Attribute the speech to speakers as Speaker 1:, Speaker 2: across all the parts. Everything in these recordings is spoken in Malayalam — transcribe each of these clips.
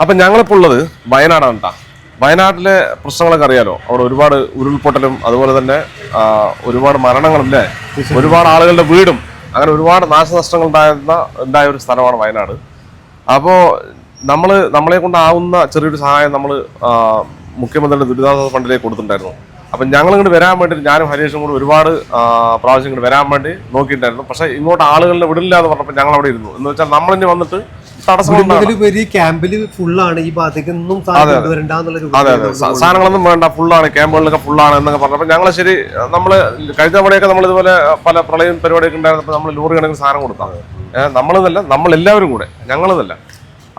Speaker 1: അപ്പൊ ഞങ്ങളിപ്പോൾ ഉള്ളത് വയനാടാണ് കേട്ടോ വയനാട്ടിലെ പ്രശ്നങ്ങളൊക്കെ അറിയാലോ. അവിടെ ഒരുപാട് ഉരുൾപൊട്ടലും അതുപോലെ തന്നെ ഒരുപാട് മരണങ്ങളും അല്ലേ ഒരുപാട് ആളുകളുടെ വീടും അങ്ങനെ ഒരുപാട് നാശനഷ്ടങ്ങൾ ഉണ്ടായിരുന്ന ഉണ്ടായ ഒരു സ്ഥലമാണ് വയനാട്. അപ്പോൾ നമ്മൾ നമ്മളെ കൊണ്ടാവുന്ന ചെറിയൊരു സഹായം നമ്മൾ മുഖ്യമന്ത്രിയുടെ ദുരിതാശ്വാസ ഫണ്ടിലേക്ക് കൊടുത്തിട്ടുണ്ടായിരുന്നു. അപ്പം ഞങ്ങൾ ഇങ്ങോട്ട് വരാൻ വേണ്ടി ഞാനും ഹരീഷും കൂടി ഒരുപാട് പ്രാവശ്യം ഇങ്ങോട്ട് വരാൻ വേണ്ടി നോക്കിയിട്ടുണ്ടായിരുന്നു. പക്ഷേ ഇങ്ങോട്ട് ആളുകളുടെ വിടില്ല എന്ന് പറഞ്ഞപ്പോൾ ഞങ്ങൾ അവിടെ ഇരുന്നു. എന്ന് വെച്ചാൽ നമ്മൾ ഇനി വന്നിട്ട്
Speaker 2: ഫുള്ളാണ് ഈ
Speaker 1: സാധനങ്ങളൊന്നും വേണ്ട ഫുള്ളാണ് ക്യാമ്പുകളിലൊക്കെ ഫുള്ളാണ് എന്നൊക്കെ പറഞ്ഞപ്പോൾ ഞങ്ങൾ ശരി നമ്മൾ കഴിഞ്ഞ തവണയൊക്കെ നമ്മൾ ഇതുപോലെ പല പ്രളയം പരിപാടിയൊക്കെ ഉണ്ടായിരുന്നപ്പോൾ നമ്മൾ ലോറി കണക്കിന് സാധനം കൊടുത്താണ് ഏഹ് നമ്മളെല്ലാവരും കൂടെ ഞങ്ങളതല്ല.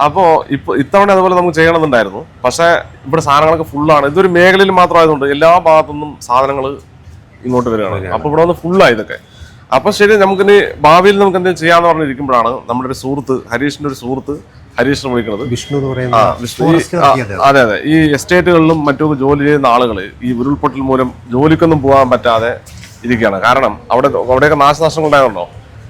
Speaker 1: അപ്പോൾ ഇപ്പോൾ ഇത്തവണ അതുപോലെ നമുക്ക് ചെയ്യണമെന്നുണ്ടായിരുന്നു. പക്ഷേ ഇവിടെ സാധനങ്ങളൊക്കെ ഫുള്ളാണ് ഇതൊരു മേഖലയിൽ മാത്രമായതുകൊണ്ട് എല്ലാ ഭാഗത്തുനിന്നും സാധനങ്ങൾ ഇങ്ങോട്ട് വരികയാണ്. അപ്പോൾ ഇവിടെ വന്ന് ഫുള്ളാണ് ഇതൊക്കെ. അപ്പോൾ ശരി നമുക്കിനി ഭാവിയിൽ നമുക്ക് എന്തെങ്കിലും ചെയ്യാന്ന് പറഞ്ഞിരിക്കുമ്പോഴാണ് നമ്മുടെ ഒരു സുഹൃത്ത് ഹരീഷിന്റെ ഒരു സുഹൃത്ത് ഹരീഷിനെ വിളിക്കുന്നത്.
Speaker 2: വിഷ്ണു എന്ന്
Speaker 1: ആ,
Speaker 2: പറയുന്ന
Speaker 1: വിഷ്ണു ഈ-
Speaker 2: ഫോറസ്റ്റ്
Speaker 1: ആ,
Speaker 2: ഇറക്കിയത്.
Speaker 1: അതെ അതെ. ഈ എസ്റ്റേറ്റുകളിലും മറ്റും ജോലി ചെയ്യുന്ന ആളുകൾ ഈ ഉരുൾപൊട്ടൽ മൂലം ജോലിക്കൊന്നും പോകാൻ പറ്റാതെ ഇരിക്കുകയാണ്. കാരണം അവിടെ അവിടെയൊക്കെ നാശനഷ്ടങ്ങൾ ഉണ്ടായതുണ്ടോ?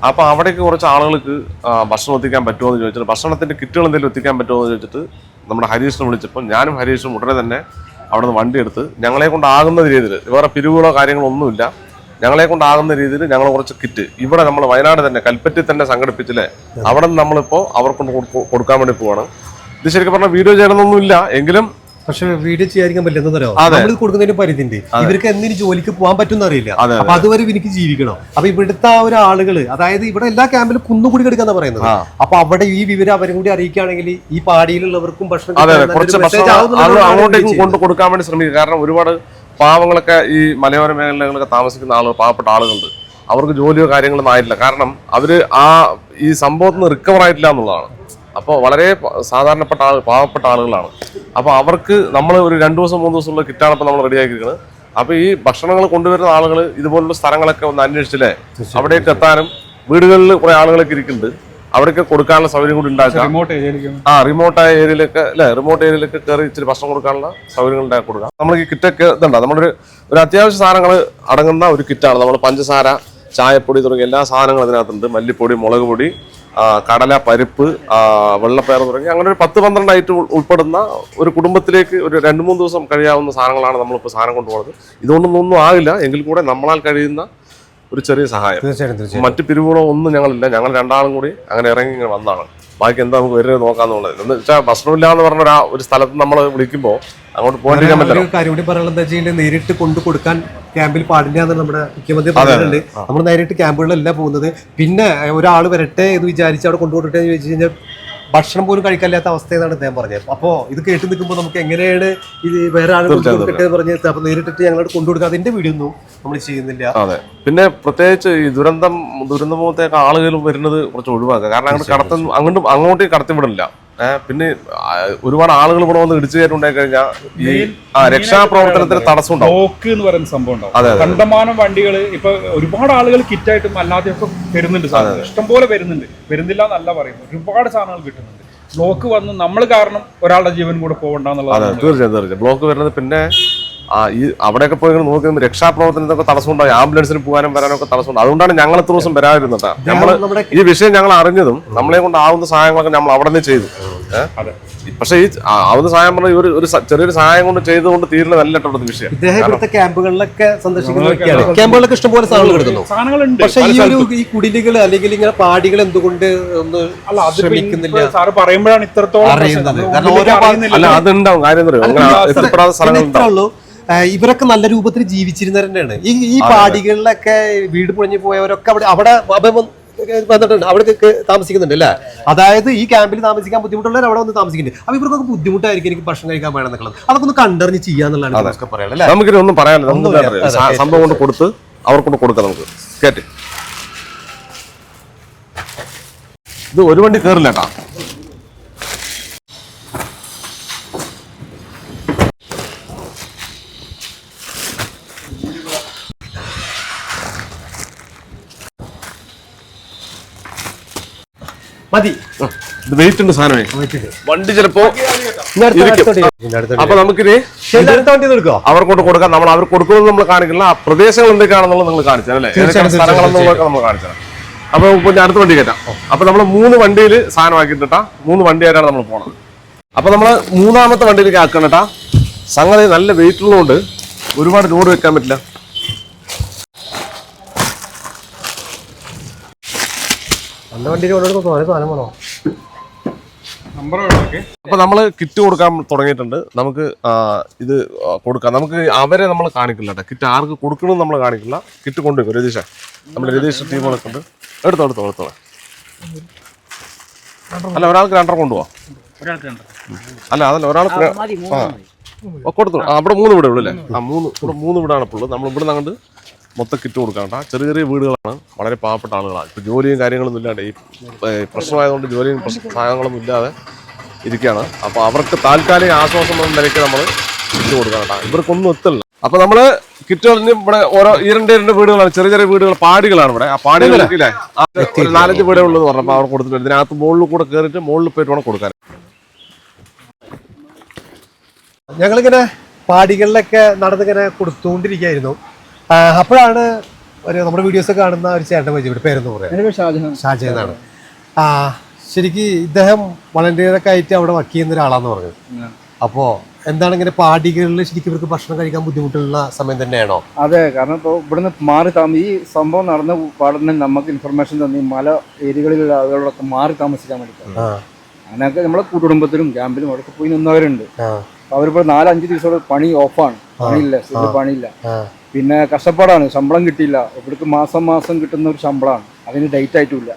Speaker 1: അപ്പൊ അവിടേക്ക് കുറച്ച് ആളുകൾക്ക് ആ, ഭക്ഷണം എത്തിക്കാൻ പറ്റുമോ എന്ന് ചോദിച്ചിട്ട് ഭക്ഷണത്തിന്റെ കിറ്റുകൾ എന്തെങ്കിലും എത്തിക്കാൻ പറ്റുമോ എന്ന് ചോദിച്ചിട്ട് നമ്മുടെ ഹരീഷിനെ വിളിച്ചപ്പോൾ ഞാനും ഹരീഷും ഉടനെ തന്നെ അവിടെ നിന്ന് വണ്ടി എടുത്ത് ഞങ്ങളെ കൊണ്ടാകുന്ന രീതിയിൽ വേറെ പിരിവുകളോ കാര്യങ്ങളോ ഒന്നുമില്ല. ഞങ്ങളെ കൊണ്ടാകുന്ന രീതിയിൽ ഞങ്ങൾ കുറച്ച് കിറ്റ്. ഇവിടെ നമ്മൾ വയനാട് തന്നെ കൽപ്പറ്റി തന്നെ സംഘടിപ്പിച്ചില്ലേ? അവിടെ നിന്ന് നമ്മളിപ്പോൾ അവർക്ക് കൊടുക്കാൻ വേണ്ടി പോവാണ്. ഇത് ശരിക്കും പറഞ്ഞാൽ വീഡിയോ ചെയ്യണമെന്നൊന്നും ഇല്ല എങ്കിലും
Speaker 2: പക്ഷെ വീഡിയോ ചെയ്യാതിരിക്കാൻ പറ്റില്ല
Speaker 1: അതെ.
Speaker 2: നമ്മൾ കൊടുക്കുന്നതിന് പരിധി ഉണ്ട് ഇവർക്ക് എന്തിന് ജോലിക്ക് പോകാൻ പറ്റും അറിയില്ല. അപ്പൊ അതുവരെ എനിക്ക് ജീവിക്കണം. അപ്പൊ ഇവിടുത്തെ ആ ഒരു ആളുകൾ അതായത് ഇവിടെ എല്ലാ ക്യാമ്പിലും കുന്നുകൂടി കിടക്കാന്ന് പറയുന്നത്. അപ്പൊ അവിടെ ഈ വിവരം അവരും കൂടി അറിയിക്കുകയാണെങ്കിൽ ഈ പാടിയിലുള്ളവർക്കും ഭക്ഷണം
Speaker 1: അങ്ങോട്ടേക്കും
Speaker 2: കൊണ്ടു
Speaker 1: കൊണ്ട് കൊടുക്കാൻ വേണ്ടി ശ്രമിക്കുക. കാരണം ഒരുപാട് പാവങ്ങളൊക്കെ ഈ മലയോര മേഖലകളിലൊക്കെ താമസിക്കുന്ന ആളുകൾ പാവപ്പെട്ട ആളുകളുണ്ട്. അവർക്ക് ജോലിയോ കാര്യങ്ങളൊന്നും ആയിട്ടില്ല. കാരണം അവർ ആ ഈ സംഭവത്തിൽ നിന്ന് റിക്കവർ ആയിട്ടില്ല എന്നുള്ളതാണ്. അപ്പോൾ വളരെ സാധാരണപ്പെട്ട ആൾ പാവപ്പെട്ട ആളുകളാണ്. അപ്പോൾ അവർക്ക് നമ്മൾ ഒരു രണ്ട് ദിവസം മൂന്ന് ദിവസമുള്ള കിറ്റാണ് ഇപ്പോൾ നമ്മൾ റെഡിയാക്കിയിരിക്കുന്നത് അപ്പോൾ ഈ ഭക്ഷണങ്ങൾ കൊണ്ടുവരുന്ന ആളുകൾ ഇതുപോലുള്ള സ്ഥലങ്ങളൊക്കെ ഒന്ന് അന്വേഷിച്ചില്ലേ? അവിടേക്ക് എത്താനും വീടുകളിൽ കുറേ ആളുകളൊക്കെ ഇരിക്കുന്നുണ്ട്. അവിടേക്ക് കൊടുക്കാനുള്ള സൗകര്യം കൂടി ഉണ്ടാക്കാം.
Speaker 3: റിമോട്ട്
Speaker 1: ആ റിമോട്ടായ ഏരിയയിലൊക്കെ അല്ലെ റിമോട്ട് ഏരിയയിലൊക്കെ കയറി ഇച്ചിരി ഭക്ഷണം കൊടുക്കാനുള്ള സൗകര്യങ്ങൾ ഉണ്ടാക്കി കൊടുക്കാം. നമ്മൾ ഈ കിറ്റൊക്കെ ഇതുണ്ട്? നമ്മളൊരു ഒരു അത്യാവശ്യ സാധനങ്ങൾ അടങ്ങുന്ന ഒരു കിറ്റാണ്. നമ്മൾ പഞ്ചസാര ചായപ്പൊടി തുടങ്ങിയ എല്ലാ സാധനങ്ങളും അതിനകത്തുണ്ട് മല്ലിപ്പൊടി മുളക് പൊടി കടല പരിപ്പ് വെള്ളപ്പയർ തുടങ്ങി അങ്ങനെ ഒരു പത്ത് പന്ത്രണ്ട് ഐറ്റം ഉൾപ്പെടുന്ന ഒരു കുടുംബത്തിലേക്ക് ഒരു രണ്ട് മൂന്ന് ദിവസം കഴിയാവുന്ന സാധനങ്ങളാണ് നമ്മളിപ്പോൾ സാധനം കൊണ്ടുപോകുന്നത്. ഇതുകൊണ്ടൊന്നും ഒന്നും ആകില്ല എങ്കിൽ കൂടെ നമ്മളാൽ കഴിയുന്ന ഒരു ചെറിയ സഹായം.
Speaker 2: തീർച്ചയായിട്ടും തീർച്ചയായിട്ടും.
Speaker 1: മറ്റ് പിരിവുകളോ ഒന്നും ഞങ്ങളില്ല. ഞങ്ങൾ രണ്ടാളും കൂടി അങ്ങനെ ഇറങ്ങി ഇങ്ങനെ വന്നതാണ്. ബാക്കി എന്താ നമുക്ക് വരുന്നത് നോക്കാന്നുള്ളത്. എന്ന് വെച്ചാൽ ഭക്ഷണമില്ല എന്ന് പറഞ്ഞ ഒരാ- സ്ഥലത്ത് നമ്മൾ വിളിക്കുമ്പോൾ അങ്ങോട്ട് പോയിട്ട് പറ്റില്ല.
Speaker 2: കാര്യം കൂടി പറയാനുള്ളത് എന്താ നേരിട്ട് കൊണ്ടു കൊടുക്കാൻ ക്യാമ്പിൽ പാടില്ല എന്ന് നമ്മുടെ മുഖ്യമന്ത്രി പറഞ്ഞിട്ടുണ്ട്. നമ്മൾ നേരിട്ട് ക്യാമ്പുകളിലല്ല പോകുന്നത്. പിന്നെ ഒരാൾ വരട്ടെ എന്ന് വിചാരിച്ച് അവിടെ കൊണ്ടുപോട്ടെ എന്ന് ചോദിച്ചു കഴിഞ്ഞാൽ ഭക്ഷണം പോലും കഴിക്കാത്ത അവസ്ഥയെന്നാണ് അദ്ദേഹം പറഞ്ഞത്. അപ്പോ ഇത് കേട്ട് നിൽക്കുമ്പോൾ നമുക്ക് എങ്ങനെയാണ് ഇത് വേറെ ആളുകൾ പറഞ്ഞത് അപ്പൊ നേരിട്ടിട്ട് ഞങ്ങളോട് കൊണ്ടുകൊടുക്കുക. അതിന്റെ വീഡിയോ ഒന്നും നമ്മൾ ചെയ്യുന്നില്ല.
Speaker 1: അതെ. പിന്നെ പ്രത്യേകിച്ച് ഈ ദുരന്തം ദുരന്തമുഖത്തേക്ക് ആളുകൾ വരുന്നത് കുറച്ച് ഒഴിവാക്കുക. കാരണം അങ്ങോട്ട് കടത്തും അങ്ങോട്ടും അങ്ങോട്ട് കടത്തിവിടില്ല പിന്നെ ഒരുപാട് ആളുകൾ ഇവിടെ വന്ന് ഇടിച്ചു കയറ്റുണ്ടായി കഴിഞ്ഞാൽ ഈ രക്ഷാപ്രവർത്തനത്തിന് തടസ്സം ഉണ്ടാവും
Speaker 3: ബ്ലോക്ക് എന്ന് പറയുന്ന സംഭവം ഉണ്ടാവും കണ്ടമാനം വണ്ടികൾ ഇപ്പൊ ഒരുപാട് ആളുകൾ കിറ്റായിട്ടും അല്ലാതെയൊക്കെ വരുന്നുണ്ട് സാധനം ഇഷ്ടംപോലെ വരുന്നുണ്ട്. വരുന്നില്ല എന്നല്ല പറയുന്നത്. ഒരുപാട് സാധനങ്ങൾ കിട്ടുന്നുണ്ട്. ബ്ലോക്ക് വന്ന് നമ്മൾ കാരണം ഒരാളുടെ ജീവൻ കൂടെ
Speaker 1: അതെ
Speaker 3: പോകണ്ടെന്നുള്ളതാണ്
Speaker 1: തീർച്ചയായും തീർച്ചയായും. ബ്ലോക്ക് വരുന്നത് പിന്നെ ആ ഈ അവിടെയൊക്കെ പോയി നോക്കി രക്ഷാപ്രവർത്തനത്തിനൊക്കെ തടസ്സം ഉണ്ടായി ആംബുലൻസിന് പോകാനും വരാനൊക്കെ തടസ്സം ഉണ്ട് അതുകൊണ്ടാണ് ഞങ്ങൾ എത്ര ദിവസം വരാതിരുന്നത് നമ്മൾ ഈ വിഷയം ഞങ്ങൾ അറിഞ്ഞതും നമ്മളെ കൊണ്ടാവുന്ന സഹായങ്ങളൊക്കെ നമ്മൾ അവിടെ നിന്ന് ചെയ്തു. പക്ഷേ ഈ അവന് സഹായം പറഞ്ഞ ഒരു ഒരു ചെറിയൊരു സഹായം കൊണ്ട് ചെയ്തുകൊണ്ട് തീരുന്നതല്ല നല്ല വിഷയം.
Speaker 2: ഇദ്ദേഹം ഇവിടുത്തെ ക്യാമ്പുകളിലൊക്കെ സന്ദർശിക്കുന്ന വ്യക്തിയാണ്. ക്യാമ്പുകളിലൊക്കെ ഇഷ്ടംപോലെ സാധനങ്ങൾ കിടക്കുന്നു
Speaker 3: സാധനങ്ങളുണ്ട്.
Speaker 2: പക്ഷേ ഈ ഒരു ഈ കുടിലുകൾ അല്ലെങ്കിൽ ഇങ്ങനെ പാടികൾ എന്തുകൊണ്ട് ഒന്ന് ശ്രമിക്കുന്നില്ല?
Speaker 3: സാറ് പറയുമ്പോഴാണ് ഇത്രത്തോളം
Speaker 2: അറിയുന്നത്.
Speaker 1: അല്ല അതുണ്ടാവും. കാര്യം
Speaker 2: ഇവരൊക്കെ നല്ല രൂപത്തിൽ ജീവിച്ചിരുന്നവർ തന്നെയാണ് ഈ ഈ പാടികളിലൊക്കെ വീട് പൊളിഞ്ഞു പോയവരൊക്കെ അവിടെ അവിടെ വന്നിട്ടുണ്ട്. അവിടെ താമസിക്കുന്നുണ്ട് അല്ലേ? അതായത് ഈ ക്യാമ്പിൽ താമസിക്കാൻ ബുദ്ധിമുട്ടുള്ളവർ അവിടെ വന്ന് താമസിക്കുന്നുണ്ട്. അപ്പൊ ഇവർക്കൊക്കെ ബുദ്ധിമുട്ടായിരിക്കും എനിക്ക് ഭക്ഷണം കഴിക്കാൻ വേണം എന്നുള്ളത് അതൊക്കെ ഒന്ന് കണ്ടറിഞ്ഞ് ചെയ്യാന്നുള്ളതാണ് നമുക്ക് പറയാനുള്ളത്
Speaker 1: ഒന്നും പറയാനില്ല. സംഭവം കൊണ്ട് കൊടുത്ത് അവർക്കൊണ്ട് കൊടുക്കാം നമുക്ക്. കേട്ട്. ഇത് ഒരു വണ്ടി കയറില്ല കേട്ടാ
Speaker 2: മതി
Speaker 1: ഇത് വെയിറ്റ് ഉണ്ട് സാധനമേ. വണ്ടി ചിലപ്പോ അപ്പൊ നമുക്ക്
Speaker 2: ശരി, അടുത്ത വണ്ടി ഒന്ന് എടുക്കോ
Speaker 1: അവർ കൊണ്ട് കൊടുക്കാം. നമ്മൾ അവർ കൊടുക്കുന്നത് നമ്മൾ കാണിക്കില്ല ആ പ്രദേശങ്ങൾ എന്തൊക്കെയാണെന്നുള്ളത് നിങ്ങൾ കാണിച്ചു അല്ലേ? ഏതൊക്കെ
Speaker 2: തീർച്ചയായും,
Speaker 1: സ്ഥലങ്ങളെന്നുള്ളതൊക്കെ നമ്മൾ കാണിച്ചു അപ്പൊ ഇപ്പൊ ഞാൻ അടുത്ത വണ്ടി കയറ്റാം. അപ്പൊ നമ്മൾ മൂന്ന് വണ്ടിയിൽ സാധനം ആക്കിയിട്ടാ മൂന്ന് വണ്ടിയായിട്ടാണ് നമ്മൾ പോണത്. അപ്പൊ നമ്മൾ മൂന്നാമത്തെ വണ്ടിയിലേക്ക് ആക്കണം കേട്ടാ സംഗതി നല്ല വെയിറ്റ് ഉള്ളതുകൊണ്ട് ഒരുപാട് ലോഡ് വെക്കാൻ പറ്റില്ല.
Speaker 2: അന്ന് വണ്ടിയിൽ ഓരോ സാധനം വേണോ?
Speaker 1: അപ്പൊ നമ്മൾ കിറ്റ് കൊടുക്കാൻ തുടങ്ങിയിട്ടുണ്ട്. നമുക്ക് ഇത് കൊടുക്കാം. നമുക്ക് അവരെ നമ്മൾ കാണിക്കില്ല കേട്ടോ. കിറ്റ് ആർക്ക് കൊടുക്കണമെന്ന് നമ്മൾ കാണിക്കില്ല. കിറ്റ് കൊണ്ടുവയ്ക്കും രതീഷ നമ്മുടെ രതീഷ് ടീമുകളൊക്കെ ഉണ്ട്. എടുത്തോ എടുത്തോ എടുത്തോ. അല്ല ഒരാൾക്ക് രണ്ടര കൊണ്ടുപോവാ. അല്ല അതല്ല ഒരാൾക്ക് കൊടുത്തു. അവിടെ മൂന്ന് വീടേ ഉള്ളൂ അല്ലേ? ആ മൂന്ന് ഇവിടെ മൂന്ന് വീടാണ് ഇപ്പോൾ ഉള്ളത്. നമ്മൾ ഇവിടെ അങ്ങോട്ട് മൊത്തം കിറ്റ് കൊടുക്കാം കേട്ടോ. ചെറിയ ചെറിയ വീടുകളാണ്. വളരെ പാവപ്പെട്ട ആളുകളാണ്. ഇപ്പോൾ ജോലിയും കാര്യങ്ങളൊന്നും ഇല്ലാണ്ട് ഈ പ്രശ്നമായതുകൊണ്ട് ജോലിയും പ്രശ്ന സാധനങ്ങളൊന്നും ഇല്ലാതെ ഇരിക്കുകയാണ്. അപ്പോൾ അവർക്ക് താൽക്കാലിക ആശ്വാസം എന്ന നിലയ്ക്ക് നമ്മൾ കിറ്റ് കൊടുക്കാം കേട്ടോ. ഇവർക്കൊന്നും എത്തില്ല. അപ്പോൾ നമ്മൾ കിറ്റുകളിന് ഇവിടെ ഓരോ ഈ രണ്ട് രണ്ട് വീടുകളാണ്. ചെറിയ ചെറിയ വീടുകൾ പാടികളാണ് ഇവിടെ. ആ ഒരു നാലഞ്ച് വീടേ ഉള്ളൂ പറഞ്ഞപ്പോൾ അവർ കൊടുത്തിട്ടുണ്ട്. ഇതിനകത്ത് മുകളിൽ കൂടെ കയറിയിട്ട് മുകളിൽ പോയിട്ട് വേണം കൊടുക്കാൻ.
Speaker 2: ഞങ്ങളിങ്ങനെ പാടികളിലൊക്കെ നടന്നിങ്ങനെ കൊടുത്തുകൊണ്ടിരിക്കുകയായിരുന്നു അപ്പോഴാണ് ഒരു നമ്മുടെ വീഡിയോസ് കാണുന്ന ഒരു ചേട്ടൻ ഇവിടെ പേരെന്ന് പറയാം?
Speaker 3: ഷാജഹാൻ.
Speaker 2: ഷാജി എന്നാണ്. ആ ശരിക്ക് ഇദ്ദേഹം വളണ്ടിയറൊക്കെ ആയിട്ട് അവിടെ വർക്ക് ചെയ്യുന്ന ഒരാളാന്ന് പറഞ്ഞു അപ്പോ എന്താണ് ഇങ്ങനെ പാടികളിൽ ശരിക്കും ഇവർക്ക് ഭക്ഷണം കഴിക്കാൻ ബുദ്ധിമുട്ടുള്ള സമയം തന്നെയാണോ?
Speaker 4: അതെ കാരണം ഇപ്പോൾ ഇവിടുന്ന് മാറി താമസി ഈ സംഭവം നടന്ന പാടുന്ന നമുക്ക് ഇൻഫർമേഷൻ തന്നെ മല ഏരിയകളിലുള്ള ആളുകളൊക്കെ മാറി താമസിക്കാൻ
Speaker 2: വേണ്ടി
Speaker 4: അങ്ങനെയൊക്കെ നമ്മളെ കുടുംബത്തിലും ക്യാമ്പിലും അവിടെ പോയി നിന്നവരുണ്ട്. അവരിപ്പോ അവരിപ്പോൾ നാലഞ്ച് ദിവസം പണി ഓഫാണ് പണിയില്ല പണിയില്ല. പിന്നെ കഷ്ടപ്പാടാണ് ശമ്പളം കിട്ടിയില്ല. ഇവിടേക്ക് മാസം മാസം കിട്ടുന്ന ഒരു ശമ്പളമാണ് അതിന് ഡേറ്റ്
Speaker 2: ആയിട്ടില്ല.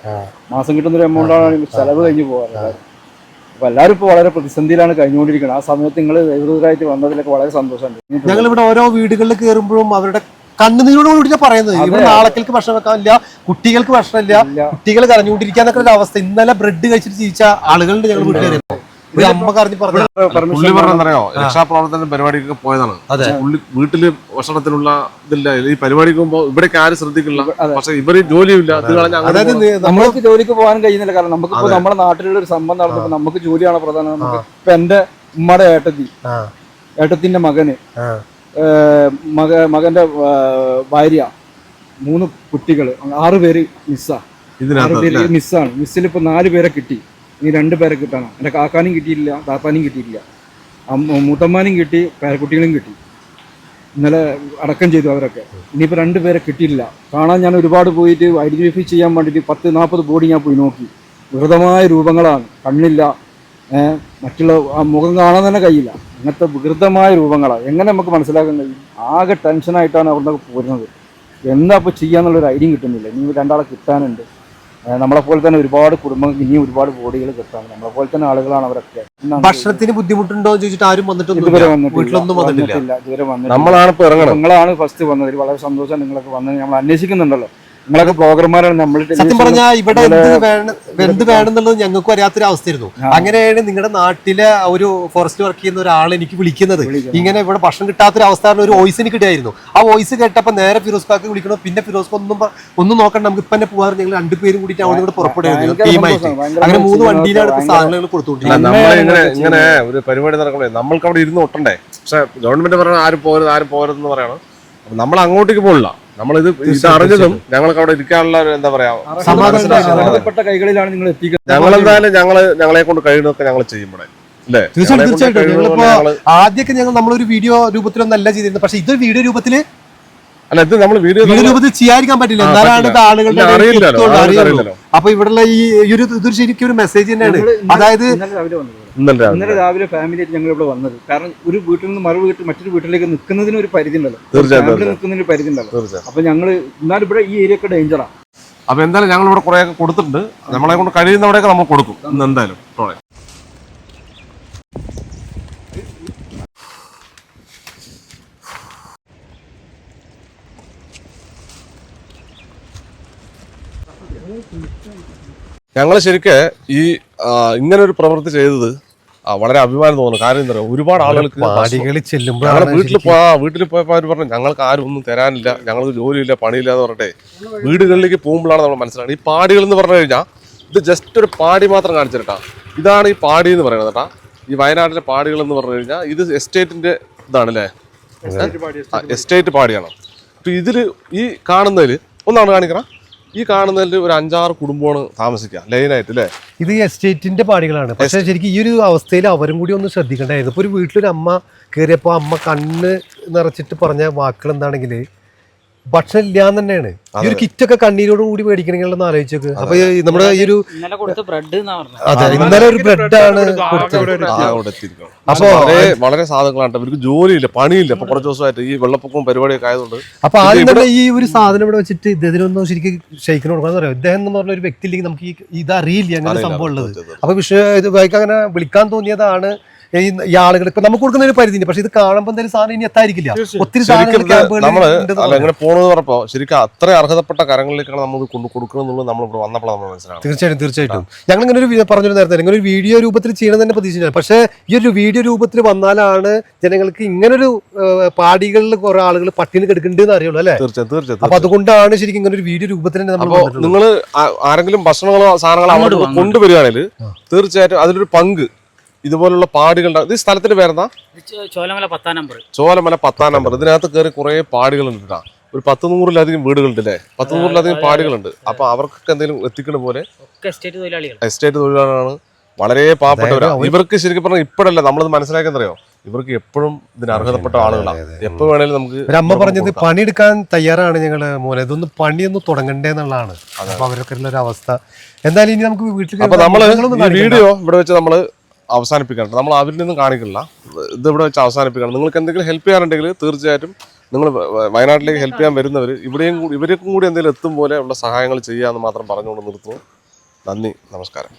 Speaker 4: മാസം കിട്ടുന്ന ഒരു എമൗണ്ട് ആണ് ചെലവ് കഴിഞ്ഞ് പോകാറ്. അപ്പൊ എല്ലാവരും ഇപ്പോൾ വളരെ പ്രതിസന്ധിയിലാണ് കഴിഞ്ഞുകൊണ്ടിരിക്കുന്നത് ആ സമയത്ത് നിങ്ങൾ എതിരായിട്ട് വന്നതിലൊക്കെ വളരെ സന്തോഷമുണ്ട്.
Speaker 2: ഞങ്ങൾ ഇവിടെ ഓരോ വീടുകളിൽ കയറുമ്പോഴും അവരുടെ കണ്ണുനീരോടുകൂടി പറയുന്നത്. ഇവിടെ നാളക്കൾക്ക് ഭക്ഷണം വെക്കാനില്ല കുട്ടികൾക്ക് ഭക്ഷണമില്ല കുട്ടികൾ കരഞ്ഞുകൊണ്ടിരിക്കാന്നൊക്കെ ഒരു അവസ്ഥ. ഇന്നലെ ബ്രെഡ് കഴിച്ചിട്ട് ജീവിച്ച ആളുകളുണ്ട് ഞങ്ങൾ വീട്ടിൽ
Speaker 1: പുള്ളി പറഞ്ഞോ രക്ഷാപ്രവർത്തന പരിപാടിക്ക് പോയതാണ്. പുള്ളി വീട്ടിൽ ഭക്ഷണത്തിനുള്ള ഇതില്ല. ഈ പരിപാടിക്ക് പോകുമ്പോ ഇവിടെ ആരും ശ്രദ്ധിക്കില്ല. പക്ഷെ ഇവർ ജോലിയില്ല.
Speaker 2: അതായത്
Speaker 4: നമ്മൾക്ക് ജോലിക്ക് പോകാൻ കഴിയുന്നില്ല. കാരണം നമുക്കിപ്പോ നമ്മുടെ നാട്ടിലുള്ള ഒരു സംഭവം നടത്തുമ്പോ നമുക്ക് ജോലിയാണ് പ്രധാനം. നമുക്ക് ഇപ്പൊ എന്റെ ഉമ്മയുടെ ഏട്ടത്തി
Speaker 2: ആ.
Speaker 4: ഏട്ടത്തിന്റെ മകന് മക മകന്റെ ഭാര്യ മൂന്ന് കുട്ടികൾ ആറുപേര് മിസ്സാ. മിസ്സാണ്. മിസ്സിൽ ഇപ്പൊ നാല് പേരെ കിട്ടി. ഇനി രണ്ട് പേരെ കിട്ടണം. എന്റെ കാക്കാനും കിട്ടിയില്ല താത്താനും കിട്ടിയില്ല മുത്തമ്മാനും കിട്ടി പേരക്കുട്ടികളും കിട്ടി. ഇന്നലെ അടക്കം ചെയ്തു അവരൊക്കെ. ഇനിയിപ്പോൾ രണ്ട് പേരെ കിട്ടിയില്ല കാണാൻ ഞാൻ ഒരുപാട് പോയിട്ട് ഐഡന്റിഫൈ ചെയ്യാൻ വേണ്ടിയിട്ട് പത്ത് നാൽപ്പത് ബോഡി ഞാൻ പോയി നോക്കി. വികൃതമായ രൂപങ്ങളാണ്. കണ്ണില്ല മറ്റുള്ള ആ മുഖം കാണാൻ തന്നെ കഴിയില്ല. അങ്ങനത്തെ വികൃതമായ രൂപങ്ങളാണ്. എങ്ങനെ നമുക്ക് മനസ്സിലാക്കാൻ കഴിയും? ആകെ ടെൻഷനായിട്ടാണ് നിന്നൊക്കെ പോരുന്നത്. എന്താ ഇപ്പോൾ ചെയ്യാന്നുള്ളൊരു ഐഡിയ കിട്ടുന്നില്ല. ഇനി രണ്ടാളെ കിട്ടാനുണ്ട്. ഏഹ് നമ്മളെ പോലെ തന്നെ ഒരുപാട് കുടുംബങ്ങൾ ഇനിയും ഒരുപാട് ബോഡികൾ കിട്ടാണ് നമ്മളെ പോലെ തന്നെ ആളുകളാണ് അവരൊക്കെ.
Speaker 2: ഭക്ഷണത്തിന് ബുദ്ധിമുട്ടുണ്ടോ എന്ന് ചോദിച്ചിട്ട് ആരും
Speaker 4: വന്നിട്ടില്ല. ഇതുവരെ വന്നിട്ടില്ല.
Speaker 1: നമ്മളാണ് ഇപ്പൊ ഇറങ്ങണം
Speaker 4: നിങ്ങളാണ് ഫസ്റ്റ് വന്നത്. വളരെ സന്തോഷം നിങ്ങളൊക്കെ വന്നത്. നമ്മൾ അന്വേഷിക്കുന്നുണ്ടല്ലോ. നിങ്ങളൊക്കെ ബ്ലോഗർമാരാണ് നമ്മൾ
Speaker 2: സത്യം പറഞ്ഞാൽ ഇവിടെ എന്ത് വേണം എന്ത് വേണമെന്നുള്ളത് ഞങ്ങൾക്കും അറിയാത്തൊരു അവസ്ഥയായിരുന്നു. അങ്ങനെയാണ് നിങ്ങളുടെ നാട്ടിലെ ഒരു ഫോറസ്റ്റ് വർക്ക് ചെയ്യുന്ന ഒരാൾ എനിക്ക് വിളിക്കുന്നത്. ഇങ്ങനെ ഇവിടെ ഭക്ഷണം കിട്ടാത്തൊരു അവസ്ഥ ഒരു വോയിസ് എനിക്ക് കിട്ടിയായിരുന്നു. ആ വോയിസ് കേട്ടപ്പോൾ നേരെ ഫിറോസ് കാക്ക് വിളിക്കണം? പിന്നെ ഫിറോസ് ഒന്നും ഒന്നും നോക്കണ്ട. നമുക്ക് ഇപ്പം തന്നെ പോകാറ് ഞങ്ങൾ രണ്ടുപേരും കൂടിയിട്ട് അവിടെ കൂടെ പുറപ്പെടുകയായിരുന്നു ടീമായിട്ട് അങ്ങനെ മൂന്ന്. വണ്ടിയിലാണ് ഇപ്പൊ സാധനങ്ങൾ കൊടുത്തുകൊണ്ടിരിക്കുന്നത്.
Speaker 1: ഇങ്ങനെ ഇങ്ങനെ ഒരു പരിപാടി നടക്കണേ നമ്മൾക്ക് അവിടെ ഇരുന്ന് ഒട്ടണ്ടേ? പക്ഷെ ഗവൺമെന്റ് പറഞ്ഞ ആരും പോരുത് ആരും പോരുതെന്ന് പറയണം. നമ്മൾ അങ്ങോട്ടേക്ക് പോകില്ല നമ്മളിത് ഇത് അറിഞ്ഞതും ഞങ്ങൾക്ക് അവിടെ ഇരിക്കാനുള്ള ഒരു എന്താ പറയാ
Speaker 2: സമാധാനം
Speaker 4: കൈകളിലാണ് നിങ്ങൾ എത്തിക്കുന്നത്.
Speaker 1: ഞങ്ങൾ എന്തായാലും ഞങ്ങൾ ഞങ്ങളെ കൊണ്ട് കഴിയുന്നതൊക്കെ ഞങ്ങൾ ചെയ്യും ഇവിടെ.
Speaker 2: തീർച്ചയായിട്ടും. തീർച്ചയായിട്ടും ഞങ്ങളിപ്പോ ആദ്യമൊക്കെ ഞങ്ങൾ നമ്മളൊരു വീഡിയോ രൂപത്തിലൊന്നല്ല ചെയ്തിരുന്നത്. പക്ഷെ ഇത് വീഡിയോ രൂപത്തിൽ
Speaker 1: അല്ല ഇത് നമ്മൾ വീഡിയോ
Speaker 2: രൂപത്തിൽ ചെയ്യാതിരിക്കാൻ പറ്റില്ല. എന്നാലാണ് ഇത് ആളുകളുടെ
Speaker 1: അറിയില്ലല്ലോ.
Speaker 2: അപ്പൊ ഇവിടെയുള്ള ഈ ഈ ഒരു ഇതൊരു ശരിക്കും ഒരു മെസ്സേജ് തന്നെയാണ്. അതായത്
Speaker 4: ഇന്നലെ രാവിലെ.
Speaker 1: ഇന്നലെ
Speaker 4: ഫാമിലി ആയിട്ട് ഞങ്ങൾ ഇവിടെ വന്നത്. കാരണം ഒരു വീട്ടിൽ നിന്ന് മറു വീട്ടിൽ മറ്റൊരു വീട്ടിലേക്ക് നിൽക്കുന്നതിന് ഒരു പരിധി ഉണ്ടല്ലോ. ഫാമിലി നിൽക്കുന്നതിന് ഒരു പരിധി ഉണ്ടല്ലോ.
Speaker 1: തീർച്ചയായും
Speaker 4: അപ്പൊ ഞങ്ങൾ എന്നാലും ഇവിടെ ഈ ഏരിയ ഒക്കെ ഡേഞ്ചറാണ്
Speaker 1: അപ്പൊ എന്തായാലും ഞങ്ങൾ ഇവിടെ കുറെ കൊടുത്തിട്ടുണ്ട്. നമ്മളെ കൊണ്ട് കഴിയുന്നവിടെയൊക്കെ നമ്മൾ കൊടുക്കും. ഇന്ന് എന്തായാലും. ഞങ്ങൾ ശരിക്ക് ഈ ഇങ്ങനൊരു ഇങ്ങനെ ഒരു പ്രവൃത്തി ചെയ്തത് വളരെ അഭിമാനം തോന്നുന്നു. കാരണം എന്താ പറയുക ഒരുപാട് ആളുകൾക്ക്
Speaker 2: പാടികളിൽ
Speaker 1: ചെല്ലുമ്പോൾ
Speaker 2: ഞങ്ങൾ
Speaker 1: വീട്ടിൽ പോയാ വീട്ടിൽ പോയപ്പോൾ അവർ പറഞ്ഞു ഞങ്ങൾക്ക് ആരും ഒന്നും തരാനില്ല ഞങ്ങൾക്ക് ജോലിയില്ല പണിയില്ല എന്ന് പറഞ്ഞിട്ട് വീടുകളിലേക്ക് പോകുമ്പോഴാണ് നമ്മൾ മനസ്സിലാക്കുന്നത് ഈ പാടികൾ എന്ന് പറഞ്ഞു കഴിഞ്ഞാൽ ഇത് ജസ്റ്റ് ഒരു പാടി മാത്രം കാണിച്ചിട്ടാ ഇതാണ് ഈ പാടി എന്ന് പറയുന്നത് കേട്ടാ ഈ വയനാട്ടിലെ പാടികൾ എന്ന് പറഞ്ഞു കഴിഞ്ഞാൽ ഇത് എസ്റ്റേറ്റിന്റെ ഇതാണ് അല്ലേ എസ്റ്റേറ്റ് പാടിയാണ്. അപ്പൊ ഇതിൽ ഈ കാണുന്നതിൽ ഒന്നാണ് കാണിക്കണം. ഈ കാണുന്നതിൽ ഒരു അഞ്ചാറ് കുടുംബമാണ് താമസിക്കുക. ലൈനായിട്ട് അല്ലേ
Speaker 2: ഇത് എസ്റ്റേറ്റിന്റെ പാടികളാണ്. പക്ഷേ ശരിക്കും ഈ ഒരു അവസ്ഥയിൽ അവരും കൂടി ഒന്ന് ശ്രദ്ധിക്കേണ്ടായിരുന്നു ഇപ്പോൾ ഒരു വീട്ടിലൊരു അമ്മ കയറിയപ്പോൾ അമ്മ കണ്ണ് നിറച്ചിട്ട് പറഞ്ഞ വാക്കുകൾ എന്താണെങ്കിൽ ഭക്ഷണം ഇല്ലാന്ന് തന്നെയാണ് ഈ ഒരു കിറ്റൊക്കെ കണ്ണീരോട് കൂടി മേടിക്കണമെങ്കിൽ ഒന്ന് ആലോചിച്ചോക്ക് അപ്പൊ ഈ നമ്മുടെ ഈ ഒരു
Speaker 5: ഇന്നലെ കൊടുത്ത ബ്രെഡ് എന്നാ പറഞ്ഞത്.
Speaker 2: അതെ ഇന്നലെ ഒരു ബ്രെഡാണ്
Speaker 1: അപ്പൊ വളരെ സാധനങ്ങളാണ് ഇവർക്ക് ജോലിയില്ല പണിയില്ല. അപ്പൊ കുറച്ച് ദിവസമായിട്ട് ഈ വെള്ളപ്പൊക്കവും പരിപാടിയൊക്കെ ആയതുകൊണ്ട്
Speaker 2: അപ്പൊ ആദ്യം തന്നെ ഈ ഒരു സാധനം ഇവിടെ വെച്ചിട്ട് ഇദ്ദേഹത്തിനൊന്നും ശരിക്കും ഷെയ്ക്കിന് കൊടുക്കാന്ന് പറയാം ഇദ്ദേഹം എന്ന് പറഞ്ഞ ഒരു വ്യക്തി ഇല്ലെങ്കിൽ നമുക്ക് ഈ ഇത് അറിയില്ല അങ്ങനെ സംഭവം ഉള്ളത്. അപ്പൊ വിഷയം ഇത് വായിക്കാൻ അങ്ങനെ വിളിക്കാൻ തോന്നിയതാണ് ഈ ആളുകൾ ഇപ്പൊ നമുക്ക് കൊടുക്കുന്ന ഒരു പരിധി പക്ഷെ ഇത് കാണുമ്പോൾ എന്തായാലും സാധനം ഇനി എത്തായിരിക്കില്ല ഒത്തിരി
Speaker 1: നമ്മൾ ഇങ്ങനെ പോണെന്ന് പറഞ്ഞപ്പോ ശരിക്കും അത്ര അർഹതപ്പെട്ട കാര്യങ്ങളിലേക്കാണ് നമ്മൾ കൊണ്ട് കൊടുക്കണമെന്നുള്ളത് നമ്മൾ ഇവിടെ വന്നപ്പോൾ നമ്മൾ മനസ്സിലാവും
Speaker 2: തീർച്ചയായിട്ടും തീർച്ചയായിട്ടും. ഞങ്ങൾ ഇങ്ങനെ ഒരു വി- പറഞ്ഞൊരു നേരത്തെ ഇങ്ങനെ ഒരു വീഡിയോ രൂപത്തിൽ ചെയ്യണം തന്നെ പ്രതീക്ഷിച്ചില്ല. പക്ഷെ ഈ ഒരു വീഡിയോ രൂപത്തിൽ വന്നാലാണ് ജനങ്ങൾക്ക് ഇങ്ങനൊരു പാടികളിൽ കുറെ ആളുകൾ പട്ടിണി കിടക്കുന്നുണ്ടെന്ന് അറിയുള്ളൂ അല്ലെ?
Speaker 1: തീർച്ചയായും തീർച്ചയായും
Speaker 2: അപ്പൊ അതുകൊണ്ടാണ് ശരിക്കും ഇങ്ങനെ ഒരു വീഡിയോ രൂപത്തിൽ നമ്മൾ.
Speaker 1: നിങ്ങൾ ആരെങ്കിലും ഭക്ഷണങ്ങളോ സാധനങ്ങളോ അങ്ങോട്ട് കൊണ്ടുവരികയാണെങ്കിൽ തീർച്ചയായിട്ടും അതിലൊരു പങ്ക് ഇതുപോലുള്ള പാടുകൾ ഇത് ഈ സ്ഥലത്തിന്റെ പേരെന്താ?
Speaker 5: ചോലമല പത്താം നമ്പർ.
Speaker 1: ചോലമല പത്താം നമ്പർ. ഇതിനകത്ത് കയറി കുറെ പാടുകളുണ്ട് കേട്ടോ ഒരു പത്ത് നൂറിലധികം വീടുകളുണ്ട് അല്ലേ പത്ത് നൂറിലധികം പാടുകളുണ്ട്. അപ്പൊ അവർക്കൊക്കെ എന്തെങ്കിലും എത്തിക്കണ പോലെ
Speaker 5: ഒക്കെ എസ്റ്റേറ്റ് തൊഴിലാളികൾ.
Speaker 1: എസ്റ്റേറ്റ് തൊഴിലാളികളാണ് വളരെ പാവപ്പെട്ടവരാണ് ഇവർക്ക് ശരിക്കും പറഞ്ഞാൽ ഇപ്പോഴല്ല നമ്മളത് മനസ്സിലാക്കുന്നറിയോ ഇവർക്ക് എപ്പോഴും ഇതിന് അർഹതപ്പെട്ട ആളുകളാണ് എപ്പോ വേണേലും നമുക്ക്
Speaker 2: അമ്മ പറഞ്ഞത് പണിയെടുക്കാൻ തയ്യാറാണ് ഞങ്ങൾ മോനെ. ഇതൊന്ന് പണിയൊന്നും തുടങ്ങണ്ടേ എന്നുള്ളതാണ്. അപ്പൊ അവരൊക്കെ ഉള്ള ഒരു അവസ്ഥ. എന്തായാലും ഇനി നമുക്ക് വീട്ടിൽ
Speaker 1: വീഡിയോ ഇവിടെ വെച്ച് നമ്മൾ അവസാനിപ്പിക്കണം നമ്മൾ അവരിൽ നിന്നും കാണിക്കില്ല. ഇതിവിടെ വെച്ച് അവസാനിപ്പിക്കണം. നിങ്ങൾക്ക് എന്തെങ്കിലും ഹെൽപ്പ് ചെയ്യാനുണ്ടെങ്കിൽ തീർച്ചയായിട്ടും നിങ്ങൾ വയനാട്ടിലേക്ക് ഹെൽപ്പ് ചെയ്യാൻ വരുന്നവർ ഇവിടെയും ഇവരേക്കും കൂടി എന്തെങ്കിലും എത്തും പോലെ ഉള്ള സഹായങ്ങൾ ചെയ്യാമെന്ന് മാത്രം പറഞ്ഞുകൊണ്ട് നിർത്തുന്നു. നന്ദി. നമസ്കാരം.